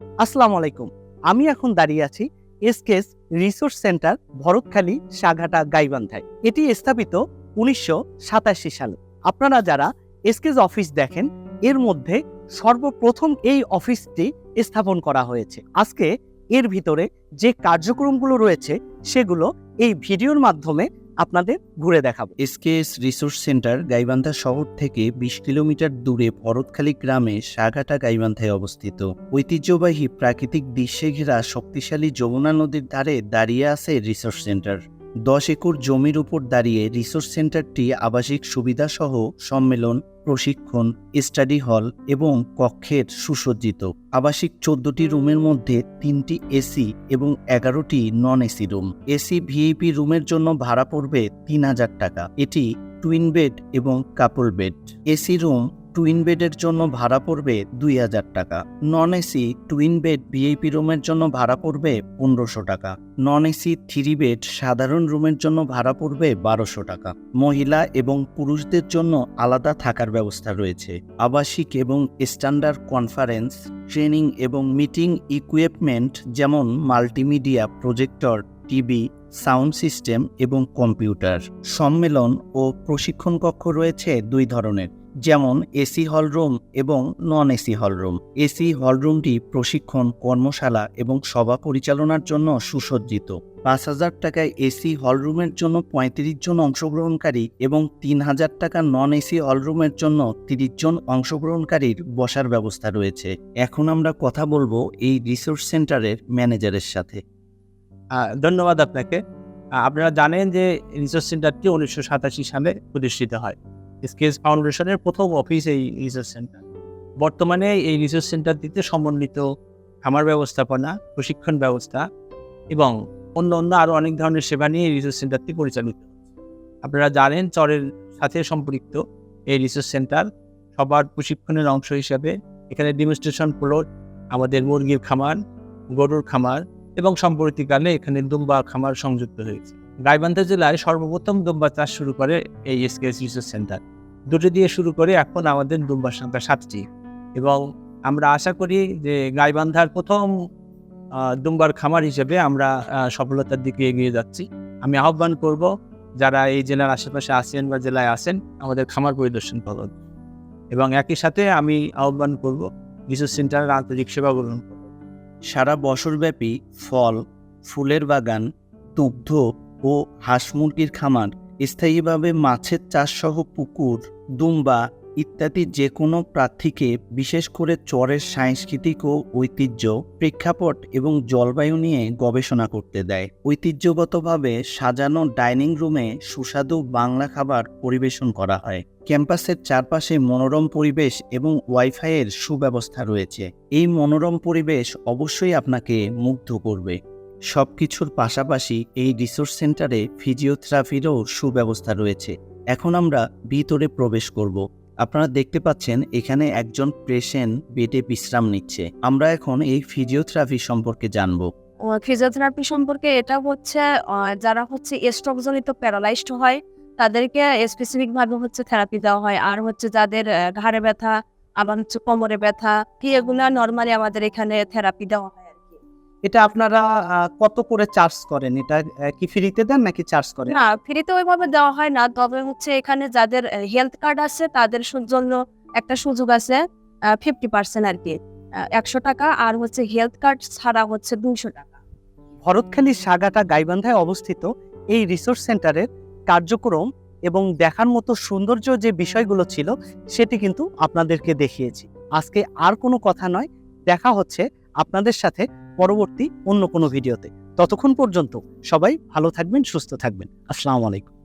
আসসালামু আলাইকুম। আমি এখন দাঁড়িয়ে আছি SKS resource centre Bharatkhali Saghata গাইবান্ধায়। এটি স্থাপিত উনিশশো সাতাশি সালে। আপনারা যারা এসকেস অফিস দেখেন, এর মধ্যে সর্বপ্রথম এই অফিসটি স্থাপন করা হয়েছে। আজকে এর ভিতরে যে কার্যক্রমগুলো রয়েছে, সেগুলো এই ভিডিওর মাধ্যমে আপনাদের ঘুরে দেখাবো। এসকেএস রিসোর্স সেন্টার গাইবান্ধা শহর থেকে বিশ কিলোমিটার দূরে ভরতখালী গ্রামে সাঘাটা গাইবান্ধায় অবস্থিত। ঐতিহ্যবাহী প্রাকৃতিক দৃশ্যে ঘেরা শক্তিশালী যমুনা নদীর ধারে দাঁড়িয়ে আছে রিসোর্স সেন্টার। দশ একর জমির উপর দাঁড়িয়ে রিসোর্স সেন্টারটি আবাসিক সুবিধাসহ সম্মেলন প্রশিক্ষণ, স্টাডি হল এবং কক্ষের সুসজ্জিত। আবাসিক চোদ্দটি রুমের মধ্যে তিনটি এসি এবং এগারোটি non AC room. AC VIP রুমের জন্য ভাড়া পড়বে তিন হাজার টাকা। এটি টুইন বেড এবং couple bed AC room twin বেডের জন্য ভাড়া পড়বে দুই হাজার টাকা। Non AC twin bed VIP রুমের জন্য ভাড়া পড়বে পনেরোশো টাকা। নন এসি থ্রি বেড সাধারণ রুমের জন্য ভাড়া পড়বে বারোশো টাকা। মহিলা এবং পুরুষদের জন্য আলাদা থাকার ব্যবস্থা রয়েছে। আবাসিক এবং স্ট্যান্ডার্ড কনফারেন্স ট্রেনিং এবং মিটিং ইকুইপমেন্ট যেমন multimedia projector TV sound system এবং কম্পিউটার সম্মেলন ও প্রশিক্ষণ কক্ষ রয়েছে দুই ধরনের। যেমন এসি হলরুম এবং non AC hall room. AC হলরুমটি প্রশিক্ষণ, কর্মশালা এবং সভা পরিচালনার জন্য সুসজ্জিত। পাঁচ হাজার টাকায় এসি হলরুমের জন্য পঁয়ত্রিশ জন অংশগ্রহণকারী এবং তিন হাজার টাকা নন এসি হলরুমের জন্য তিরিশ জন অংশগ্রহণকারীর বসার ব্যবস্থা রয়েছে। এখন আমরা কথা বলব এই রিসোর্স সেন্টারের ম্যানেজারের সাথে। ধন্যবাদ আপনাকে। আপনারা জানেন যে রিসার্চ সেন্টারটি উনিশশো সাতাশি সালে প্রতিষ্ঠিত হয়। স্কেচ ফাউন্ডেশনের প্রথম অফিস এই রিসার্চ সেন্টার বর্তমানে এই রিসার্চ সেন্টারটিতে সমন্বিত খামার ব্যবস্থাপনা, প্রশিক্ষণ ব্যবস্থা এবং অন্য অন্য আরও অনেক ধরনের সেবা নিয়ে এই রিসার্চ সেন্টারটি পরিচালিত আপনারা জানেন চরের সাথে সম্পৃক্ত এই রিসার্চ সেন্টার সবার প্রশিক্ষণের অংশ হিসাবে এখানে ডেমনস্ট্রেশন প্লট আমাদের মুরগির খামার, গরুর খামার এবং সম্প্রতিকালে এখানে দুম্বা খামার সংযুক্ত হয়েছে। গাইবান্ধা জেলায় সর্বপ্রথম দুম্বা চাষ শুরু করে এই এসকেএস রিসার্চ সেন্টার। দুটো দিয়ে শুরু করে এখন আমাদের দুম্বার সংখ্যা সাতটি। এবং আমরা আশা করি যে গাইবান্ধার প্রথম দুম্বার খামার হিসেবে আমরা সফলতার দিকে এগিয়ে যাচ্ছি। আমি আহ্বান করব যারা এই জেলার আশেপাশে আছেন বা জেলায় আছেন, আমাদের খামার পরিদর্শন করুন। এবং একই সাথে আমি আহ্বান করব রিসার্চ সেন্টারের আন্তরিক সেবা গ্রহণ। সারা বছরব্যাপী ফল, ফুলের বাগান, দুগ্ধ ও হাঁস মুরগির খামার, স্থায়ীভাবে মাছের চাষসহ পুকুর, দুম্বা ইত্যাদি যে কোনো প্রার্থীকে, বিশেষ করে চরের সাংস্কৃতিক ও ঐতিহ্য প্রেক্ষাপট এবং জলবায়ু নিয়ে গবেষণা করতে দেয়। ঐতিহ্যগতভাবে সাজানো ডাইনিং রুমে সুস্বাদু বাংলা খাবার পরিবেশন করা হয়। ক্যাম্পাসের চারপাশে মনোরম পরিবেশ এবং ওয়াইফাইয়ের সুব্যবস্থা রয়েছে। এই মনোরম পরিবেশ অবশ্যই আপনাকে মুগ্ধ করবে। সব কিছুর পাশাপাশি এই রিসোর্স সেন্টারে ফিজিওথেরাপিরও সুব্যবস্থা রয়েছে। এখন আমরা ভিতরে প্রবেশ করব। আপনারা দেখতে পাচ্ছেন, এখানে একজন পেশেন্ট বেডে বিশ্রাম নিচ্ছে। আমরা এখন এই ফিজিওথেরাপি সম্পর্কে জানব। ফিজিওথেরাপি সম্পর্কে এটা হচ্ছে যারা হচ্ছে স্ট্রোক জনিত প্যারালাইজড হয়, তাদেরকে স্পেসিফিক ভাবে হচ্ছে থেরাপি দেওয়া হয়। আর হচ্ছে যাদের ঘাড়ে ব্যথা, আবার হচ্ছে কোমরে ব্যথা, এগুলা নর্মালি আমাদের এখানে থেরাপি দেওয়া হয়। এটা আপনারা কত করে চার্জ করেন? এটা কি ফ্রিতে দেন নাকি চার্জ করেন? না ফ্রিতে ওইভাবে দেওয়া হয় না। তবে হচ্ছে এখানে যাদের হেলথ কার্ড আছে তাদের জন্য একটা সুযোগ আছে ফিফটি পার্সেন্ট আর কি। একশো টাকা আর হচ্ছে হেলথ কার্ড ছাড়া হচ্ছে দুইশো টাকা। ভরতখালী সাগাটা গাইবান্ধায় অবস্থিত এই রিসোর্স সেন্টারের কার্যক্রম এবং দেখার মতো সৌন্দর্য যে বিষয়গুলো ছিল সেটি কিন্তু আপনাদেরকে দেখিয়েছি। আজকে আর কোনো কথা নয়। দেখা হচ্ছে আপনাদের সাথে পরবর্তী অন্য কোনো ভিডিওতে। ততক্ষণ পর্যন্ত সবাই ভালো থাকবেন, সুস্থ থাকবেন। আসসালামু আলাইকুম।